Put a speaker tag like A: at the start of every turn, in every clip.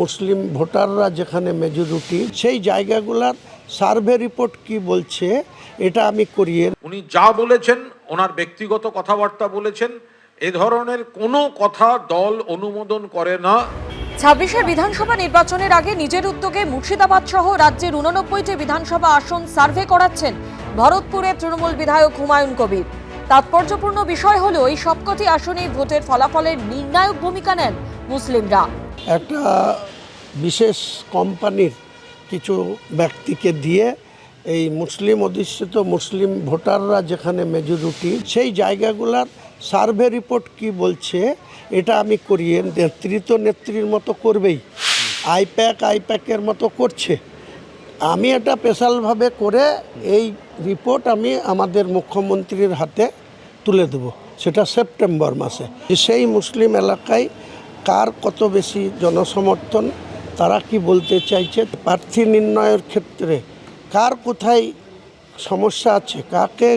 A: মুসলিম ভোটাররা যেখানে মেজরিটি সেই জায়গাগুলার সার্ভে রিপোর্ট কি বলছে এটা আমি করিয়ে
B: উনি যা বলেছেন ওনার ব্যক্তিগত কথাবার্তা বলেছেন এ ধরনের কোনো কথা দল অনুমোদন করে না।
C: ছাব্বিশের বিধানসভা নির্বাচনের আগে নিজের উদ্যোগে মুর্শিদাবাদ সহ রাজ্যের উননব্বইটি বিধানসভা আসন সার্ভে করাচ্ছেন ভরতপুরের তৃণমূল বিধায়ক হুমায়ুন কবির। তাৎপর্যপূর্ণ বিষয় হলো এই সবকটি আসনে ভোটের ফলাফলের নির্ণায়ক ভূমিকা নেন মুসলিমরা।
A: একটা বিশেষ কোম্পানির কিছু ব্যক্তিকে দিয়ে এই মুসলিম অধিষ্ঠিত মুসলিম ভোটাররা যেখানে মেজরিটি, সেই জায়গাগুলার সার্ভে রিপোর্ট কি বলছে, এটা আমি করিয়ে নেতৃত্ব নেত্রীর মতো করবেই। আইপ্যাক আইপ্যাকের মতো করছে। আমি এটা স্পেশালভাবে করে এই রিপোর্ট আমি আমাদের মুখ্যমন্ত্রীর হাতে তুলে দেব। সেটা সেপ্টেম্বর মাসে। সেই মুসলিম এলাকায় কার কত বেশি জনসমর্থন তারা কি বলতে চাইছে? প্রার্থী নির্ণয়ের ক্ষেত্রে কার কোথায় সমস্যা আছে কাকে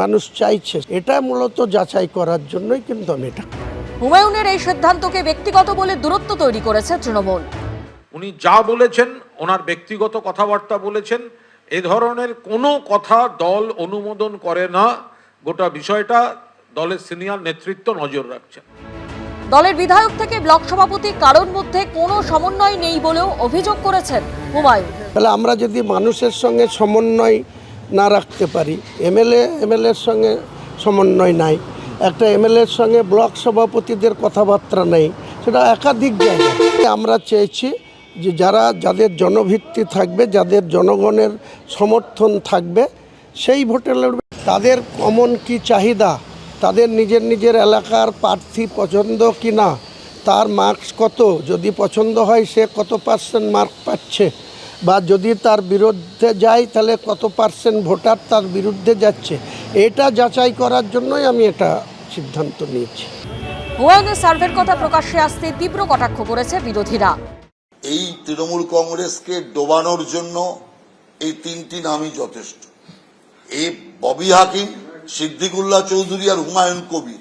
A: মানুষ চাইছে এটা মূলত যাচাই করার জন্যই কিন্তু আমি এটা
C: হুমায়ুনের এই সিদ্ধান্তকে ব্যক্তিগত বলে দূরত্ব তৈরি করেছে তৃণমূল।
B: উনি যা বলেছেন ওনার ব্যক্তিগত কথাবার্তা বলেছেন এ ধরনের কোনো কথা দল অনুমোদন করে না গোটা বিষয়টা দলের সিনিয়র নেতৃত্ব নজর রাখছেন।
C: দলের বিধায়ক থেকে ব্লক সভাপতি কারোর মধ্যে কোনো সমন্বয় নেই বলেও অভিযোগ করেছেন হুমায়ুন।
A: তাহলে আমরা যদি মানুষের সঙ্গে সমন্বয় না রাখতে পারি, এমএলএ, এমএলএর সঙ্গে সমন্বয় নাই, একটা এমএলএর সঙ্গে ব্লক সভাপতিদের কথাবার্তা নেই, সেটা একাধিক জায়গায়। আমরা চেয়েছি যে যারা, যাদের জনভিত্তি থাকবে, যাদের জনগণের সমর্থন থাকবে, সেই ভোটে লড়বে। তাদের কমন কি চাহিদা? তাদের নিজের নিজের এলাকার প্রার্থী পছন্দ কি না? তার মার্কস কত? যদি পছন্দ হয় সে কত পার্সেন্ট মার্ক পাচ্ছে? বা যদি তার বিরুদ্ধে যায় তাহলে কত পার্সেন্ট ভোটার তার বিরুদ্ধে যাচ্ছে? এটা যাচাই করার জন্যই আমি এটা সিদ্ধান্ত নিয়েছি।
C: হুমায়ুনের সার্ভের কথা প্রকাশ্যে আসতে তীব্র কটাক্ষ করেছে বিরোধীরা।
D: এই তৃণমূল কংগ্রেসকে ডোবানোর জন্য এই তিনটি নামই যথেষ্ট। এই ববি হাকিম সিদ্দিকুল্লাহ চৌধুরী আর হুমায়ুন কবির।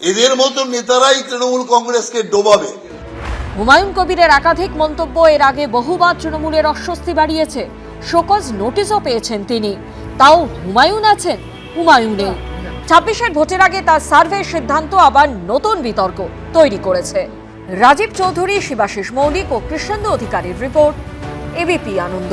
D: এদের মতো নেতারাই তৃণমূল কংগ্রেসকে ডোবাবে।
C: হুমায়ুন কবিরের একাধিক মন্তব্য এর আগে বহুবার তৃণমূলের অস্বস্তি বাড়িয়েছে। শোকজ নোটিশও পেয়েছেন তিনি। তাও হুমায়ুন আছেন, হুমায়ুন। ছাব্বিশের ভোটের আগে তার সার্ভের সিদ্ধান্ত আবার নতুন বিতর্ক তৈরি করেছে। রাজীব চৌধুরী, শিবাশিস মৌলিক ও কৃষ্ণেন্দু অধিকারীর report, ABP Ananda.